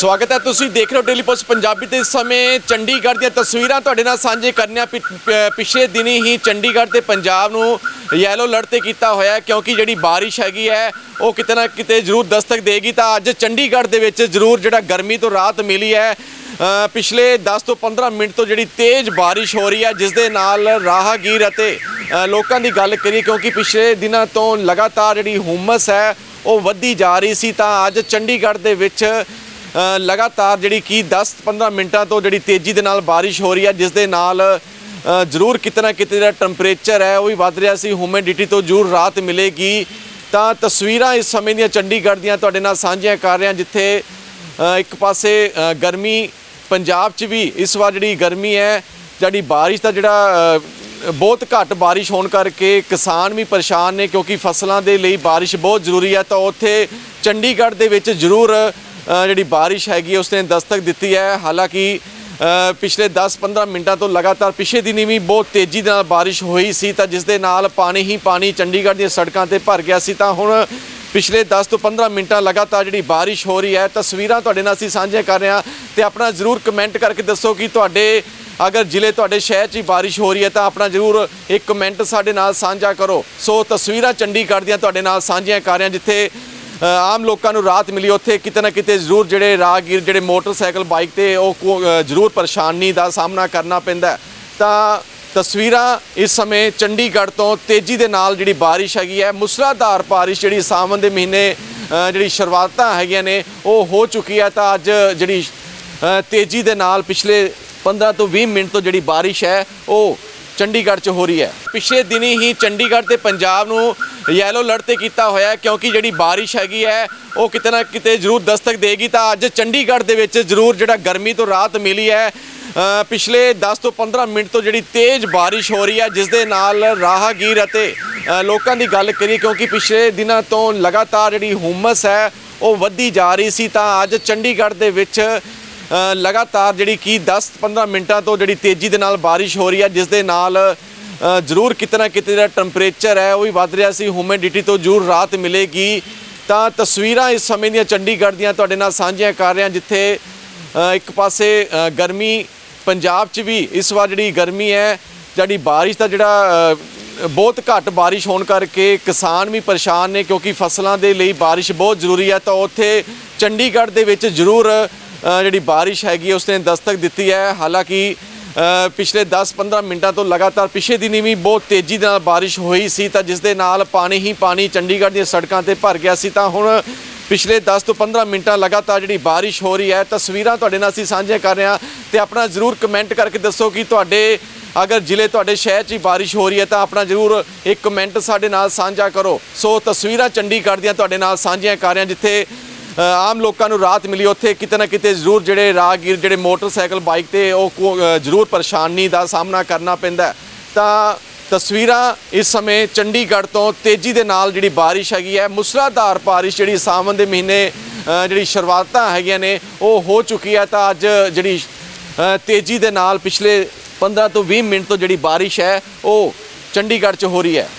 ਸਵਾਗਤ ਹੈ। ਤੁਸੀਂ ਦੇਖ ਰਹੇ ਹੋ ਡੇਲੀ ਪੋਸਟ ਪੰਜਾਬੀ ਤੇ ਇਸ ਸਮੇਂ ਚੰਡੀਗੜ੍ਹ ਦੀਆਂ ਤਸਵੀਰਾਂ। ਤੁਹਾਡੇ ਨਾਲ ਸਾਂਝੇ ਕਰਨੀਆਂ ਪਿ- ਪ- ਪਿਛਲੇ ਦਿਨੀ ਹੀ ਚੰਡੀਗੜ੍ਹ ਤੇ ਪੰਜਾਬ ਨੂੰ ਯੈਲੋ ਅਲਰਟ ਤੇ ਕੀਤਾ ਹੋਇਆ ਕਿਉਂਕਿ ਜਿਹੜੀ ਬਾਰਿਸ਼ ਹੈਗੀ ਹੈ, ਉਹ ਕਿਤੇ ਨਾ ਕਿਤੇ ਜ਼ਰੂਰ ਦਸਤਕ ਦੇਗੀ। ਤਾਂ ਅੱਜ ਚੰਡੀਗੜ੍ਹ ਦੇ ਵਿੱਚ ਜ਼ਰੂਰ ਜਿਹੜਾ ਗਰਮੀ ਤੋਂ ਰਾਹਤ ਮਿਲੀ ਹੈ ਪਿਛਲੇ 10 ਤੋਂ 15 ਮਿੰਟ ਤੋਂ ਜਿਹੜੀ ਤੇਜ਼ ਬਾਰਿਸ਼ ਹੋ ਰਹੀ ਹੈ, ਜਿਸ ਦੇ ਨਾਲ ਰਾਹਗੀਰ ਅਤੇ ਲੋਕਾਂ ਦੀ ਗੱਲ ਕਰੀਏ, ਕਿਉਂਕਿ ਪਿਛਲੇ ਦਿਨਾਂ ਤੋਂ ਲਗਾਤਾਰ ਜਿਹੜੀ ਹੁਮਸ ਹੈ, ਉਹ ਵੱਧਦੀ ਜਾ ਰਹੀ ਸੀ। ਤਾਂ ਅੱਜ ਚੰਡੀਗੜ੍ਹ ਦੇ ਵਿੱਚ ਲਗਾਤਾਰ ਜਿਹੜੀ ਕਿ 10-15 ਮਿੰਟਾਂ ਤੋਂ ਜਿਹੜੀ ਤੇਜ਼ੀ ਦੇ ਨਾਲ ਬਾਰਿਸ਼ ਹੋ ਰਹੀ ਹੈ, ਜਿਸ ਦੇ ਨਾਲ ਜ਼ਰੂਰ ਕਿਤੇ ਨਾ ਕਿਤੇ ਜਿਹੜਾ ਟੈਂਪਰੇਚਰ ਹੈ, ਉਹ ਵੀ ਵੱਧ ਰਿਹਾ ਸੀ। ਹਿਊਮਿਡਿਟੀ ਤੋਂ ਜ਼ਰੂਰ ਰਾਹਤ ਮਿਲੇਗੀ। ਤਾਂ ਤਸਵੀਰਾਂ ਇਸ ਸਮੇਂ ਦੀਆਂ ਚੰਡੀਗੜ੍ਹ ਦੀਆਂ ਤੁਹਾਡੇ ਨਾਲ ਸਾਂਝੀਆਂ ਕਰ ਰਹੇ ਹਾਂ ਜਿੱਥੇ ਇੱਕ ਪਾਸੇ ਗਰਮੀ ਪੰਜਾਬ 'ਚ ਵੀ ਇਸ ਵਾਰ ਜਿਹੜੀ ਗਰਮੀ ਹੈ, ਜਿਹੜੀ ਬਾਰਿਸ਼ ਦਾ ਜਿਹੜਾ ਬਹੁਤ ਘੱਟ ਬਾਰਿਸ਼ ਹੋਣ ਕਰਕੇ ਕਿਸਾਨ ਵੀ ਪਰੇਸ਼ਾਨ ਨੇ, ਕਿਉਂਕਿ ਫਸਲਾਂ ਦੇ ਲਈ ਬਾਰਿਸ਼ ਬਹੁਤ ਜ਼ਰੂਰੀ ਹੈ। ਤਾਂ ਉੱਥੇ ਚੰਡੀਗੜ੍ਹ ਦੇ ਵਿੱਚ ਜ਼ਰੂਰ ਜਿਹੜੀ ਬਾਰਿਸ਼ ਹੈਗੀ ਹੈ ਉਸਨੇ ਦਸਤਕ ਦਿੱਤੀ ਹੈ। ਹਾਲਾਂਕਿ ਪਿਛਲੇ 10-15 ਮਿੰਟਾਂ ਤੋਂ ਲਗਾਤਾਰ ਪਿਛੇ ਦਿਨੀ ਵੀ ਬਹੁਤ ਤੇਜ਼ੀ ਨਾਲ ਬਾਰਿਸ਼ ਹੋਈ ਸੀ, ਤਾਂ ਜਿਸ ਦੇ ਨਾਲ ਪਾਣੀ ਹੀ ਪਾਣੀ ਚੰਡੀਗੜ੍ਹ ਦੀਆਂ ਸੜਕਾਂ ਤੇ ਭਰ ਗਿਆ ਸੀ। ਤਾਂ ਹੁਣ ਪਿਛਲੇ 10 ਤੋਂ 15 ਮਿੰਟਾਂ ਲਗਾਤਾਰ ਜਿਹੜੀ ਬਾਰਿਸ਼ ਹੋ ਰਹੀ ਹੈ, ਤਸਵੀਰਾਂ ਤੁਹਾਡੇ ਨਾਲ ਅਸੀਂ ਸਾਂਝੀਆਂ ਕਰ ਰਹੇ ਹਾਂ ਤੇ ਆਪਣਾ ਜ਼ਰੂਰ ਕਮੈਂਟ ਕਰਕੇ ਦੱਸੋ ਕਿ ਤੁਹਾਡੇ, ਅਗਰ ਜ਼ਿਲ੍ਹੇ ਤੁਹਾਡੇ ਸ਼ਹਿਰ 'ਚ ਹੀ ਬਾਰਿਸ਼ ਹੋ ਰਹੀ ਹੈ, ਤਾਂ ਆਪਣਾ ਜ਼ਰੂਰ ਇੱਕ ਕਮੈਂਟ ਸਾਡੇ ਨਾਲ ਸਾਂਝਾ ਕਰੋ। ਸੋ ਤਸਵੀਰਾਂ ਚੰਡੀਗੜ੍ਹ ਦੀਆਂ ਤੁਹਾਡੇ ਨਾਲ ਸਾਂਝੀਆਂ ਕਰ ਰਹੇ ਹਾਂ, ਜਿੱਥੇ ਆਮ ਲੋਕਾਂ ਨੂੰ ਰਾਹਤ ਮਿਲੀ ਉੱਥੇ। ਕਿਤੇ ਨਾ ਕਿਤੇ ਜ਼ਰੂਰ ਜਿਹੜੇ ਰਾਹਗੀਰ, ਜਿਹੜੇ ਮੋਟਰਸਾਈਕਲ, ਬਾਈਕ ਤੇ ਉਹ ਕੋ- ਜ਼ਰੂਰ ਪਰੇਸ਼ਾਨੀ ਦਾ ਸਾਹਮਣਾ ਕਰਨਾ ਪੈਂਦਾ ਤਾਂ ਤਸਵੀਰਾਂ ਇਸ ਸਮੇਂ ਚੰਡੀਗੜ੍ਹ ਤੋਂ ਤੇਜ਼ੀ ਦੇ ਨਾਲ ਜਿਹੜੀ ਬਾਰਿਸ਼ ਹੈਗੀ ਹੈ, ਮੁਸਲਾਧਾਰ ਬਾਰਿਸ਼ ਜਿਹੜੀ ਸਾਵਣ ਦੇ ਮਹੀਨੇ ਜਿਹੜੀ ਸ਼ੁਰੂਆਤਾਂ ਹੈਗੀਆਂ ਨੇ, ਉਹ ਹੋ ਚੁੱਕੀ ਹੈ। ਤਾਂ ਅੱਜ ਜਿਹੜੀ ਤੇਜ਼ੀ ਦੇ ਨਾਲ ਪਿਛਲੇ 15 ਤੋਂ 20 ਮਿੰਟ ਤੋਂ ਜਿਹੜੀ ਬਾਰਿਸ਼ ਹੈ, ਉਹ ਚੰਡੀਗੜ੍ਹ 'ਚ ਹੋ ਰਹੀ ਹੈ। ਪਿਛਲੇ ਦਿਨੀ ਹੀ ਚੰਡੀਗੜ੍ਹ ਤੇ ਪੰਜਾਬ ਨੂੰ ਯੈਲੋ ਅਲਰਟ ਤੇ ਕੀਤਾ ਹੋਇਆ ਕਿਉਂਕਿ ਜਿਹੜੀ ਬਾਰਿਸ਼ ਹੈਗੀ ਹੈ, ਉਹ ਕਿਤੇ ਨਾ ਕਿਤੇ ਜ਼ਰੂਰ ਦਸਤਕ ਦੇਗੀ ਤਾਂ ਅੱਜ ਚੰਡੀਗੜ੍ਹ ਦੇ ਵਿੱਚ ਜ਼ਰੂਰ ਜਿਹੜਾ ਗਰਮੀ ਤੋਂ ਰਾਹਤ ਮਿਲੀ ਹੈ ਪਿਛਲੇ 10 ਤੋਂ 15 ਮਿੰਟ ਤੋਂ ਜਿਹੜੀ ਤੇਜ਼ ਬਾਰਿਸ਼ ਹੋ ਰਹੀ ਹੈ, ਜਿਸ ਦੇ ਨਾਲ ਰਾਹਗੀਰ ਅਤੇ ਲੋਕਾਂ ਦੀ ਗੱਲ ਕਰੀਏ ਕਿਉਂਕਿ ਪਿਛਲੇ ਦਿਨਾਂ ਤੋਂ ਲਗਾਤਾਰ ਜਿਹੜੀ ਹੁਮਸ ਹੈ, ਉਹ ਵੱਧਦੀ ਜਾ ਰਹੀ ਸੀ ਤਾਂ ਅੱਜ ਚੰਡੀਗੜ੍ਹ ਦੇ ਵਿੱਚ ਲਗਾਤਾਰ ਜਿਹੜੀ ਕਿ 10-15 ਮਿੰਟਾਂ ਤੋਂ ਜਿਹੜੀ ਤੇਜ਼ੀ ਦੇ ਨਾਲ ਬਾਰਿਸ਼ ਹੋ ਰਹੀ ਹੈ, ਜਿਸ ਦੇ ਨਾਲ ਜ਼ਰੂਰ ਕਿਤੇ ਨਾ ਕਿਤੇ ਜਿਹੜਾ ਟੈਂਪਰੇਚਰ ਹੈ, ਉਹ ਵੀ ਵੱਧ ਰਿਹਾ ਸੀ ਹਿਊਮਿਡਿਟੀ ਤੋਂ ਜ਼ਰੂਰ ਰਾਹਤ ਮਿਲੇਗੀ। ਤਾਂ ਤਸਵੀਰਾਂ ਇਸ ਸਮੇਂ ਦੀਆਂ ਚੰਡੀਗੜ੍ਹ ਦੀਆਂ ਤੁਹਾਡੇ ਨਾਲ ਸਾਂਝੀਆਂ ਕਰ ਰਿਹਾ, ਜਿੱਥੇ ਇੱਕ ਪਾਸੇ ਗਰਮੀ ਪੰਜਾਬ 'ਚ ਵੀ ਇਸ ਵਾਰ ਜਿਹੜੀ ਗਰਮੀ ਹੈ, ਜਿਹੜੀ ਬਾਰਿਸ਼ ਦਾ ਜਿਹੜਾ ਬਹੁਤ ਘੱਟ ਬਾਰਿਸ਼ ਹੋਣ ਕਰਕੇ ਕਿਸਾਨ ਵੀ ਪਰੇਸ਼ਾਨ ਨੇ, ਕਿਉਂਕਿ ਫਸਲਾਂ ਦੇ ਲਈ ਬਾਰਿਸ਼ ਬਹੁਤ ਜ਼ਰੂਰੀ ਹੈ। ਤਾਂ ਉੱਥੇ ਚੰਡੀਗੜ੍ਹ ਦੇ ਵਿੱਚ ਜ਼ਰੂਰ ਜਿਹੜੀ ਬਾਰਿਸ਼ ਹੈਗੀ ਹੈ, ਉਸਨੇ ਦਸਤਕ ਦਿੱਤੀ ਹੈ। ਹਾਲਾਂਕਿ ਪਿਛਲੇ 10-15 ਮਿੰਟਾਂ ਤੋਂ ਲਗਾਤਾਰ ਪਿਛੇ ਦਿਨੀ ਵੀ ਬਹੁਤ ਤੇਜ਼ੀ ਨਾਲ ਬਾਰਿਸ਼ ਹੋਈ ਸੀ, ਤਾਂ ਜਿਸ ਦੇ ਨਾਲ ਪਾਣੀ ਹੀ ਪਾਣੀ ਚੰਡੀਗੜ੍ਹ ਦੀਆਂ ਸੜਕਾਂ ਤੇ ਭਰ ਗਿਆ ਸੀ। ਤਾਂ ਹੁਣ ਪਿਛਲੇ 10 ਤੋਂ 15 ਮਿੰਟਾਂ ਲਗਾਤਾਰ ਜਿਹੜੀ ਬਾਰਿਸ਼ ਹੋ ਰਹੀ ਹੈ, ਤਸਵੀਰਾਂ ਤੁਹਾਡੇ ਨਾਲ ਅਸੀਂ ਸਾਂਝੀਆਂ ਕਰ ਰਹੇ ਹਾਂ ਤੇ ਆਪਣਾ ਜ਼ਰੂਰ ਕਮੈਂਟ ਕਰਕੇ ਦੱਸੋ ਕਿ ਤੁਹਾਡੇ, ਅਗਰ ਜ਼ਿਲ੍ਹੇ ਤੁਹਾਡੇ ਸ਼ਹਿਰ 'ਚ ਹੀ ਬਾਰਿਸ਼ ਹੋ ਰਹੀ ਹੈ, ਤਾਂ ਆਪਣਾ ਜ਼ਰੂਰ ਇੱਕ ਕਮੈਂਟ ਸਾਡੇ ਨਾਲ ਸਾਂਝਾ ਕਰੋ। ਸੋ ਤਸਵੀਰਾਂ ਚੰਡੀਗੜ੍ਹ ਦੀਆਂ ਤੁਹਾਡੇ ਨਾਲ ਸਾਂਝੀਆਂ ਕਰ ਰਹੇ ਹਾਂ, ਜਿੱਥੇ ਆਮ ਲੋਕਾਂ ਨੂੰ ਰਾਹਤ ਮਿਲੀ ਉੱਥੇ, ਕਿਤੇ ਨਾ ਕਿਤੇ ਜ਼ਰੂਰ ਜਿਹੜੇ ਰਾਹਗੀਰ, ਜਿਹੜੇ ਮੋਟਰਸਾਈਕਲ, ਬਾਈਕ ਤੇ ਉਹ ਕੋ- ਜ਼ਰੂਰ ਪਰੇਸ਼ਾਨੀ ਦਾ ਸਾਹਮਣਾ ਕਰਨਾ ਪੈਂਦਾ ਤਾਂ ਤਸਵੀਰਾਂ ਇਸ ਸਮੇਂ ਚੰਡੀਗੜ੍ਹ ਤੋਂ ਤੇਜ਼ੀ ਦੇ ਨਾਲ ਜਿਹੜੀ ਬਾਰਿਸ਼ ਹੈਗੀ ਹੈ, ਮੁਸਲਾਧਾਰ ਬਾਰਿਸ਼ ਜਿਹੜੀ ਸਾਵਣ ਦੇ ਮਹੀਨੇ ਜਿਹੜੀ ਸ਼ੁਰੂਆਤਾਂ ਹੈਗੀਆਂ ਨੇ, ਉਹ ਹੋ ਚੁੱਕੀ ਹੈ। ਤਾਂ ਅੱਜ ਜਿਹੜੀ ਤੇਜ਼ੀ ਦੇ ਨਾਲ ਪਿਛਲੇ 15 ਤੋਂ 20 ਮਿੰਟ ਤੋਂ ਜਿਹੜੀ ਬਾਰਿਸ਼ ਹੈ, ਉਹ ਚੰਡੀਗੜ੍ਹ 'ਚ ਹੋ ਰਹੀ ਹੈ।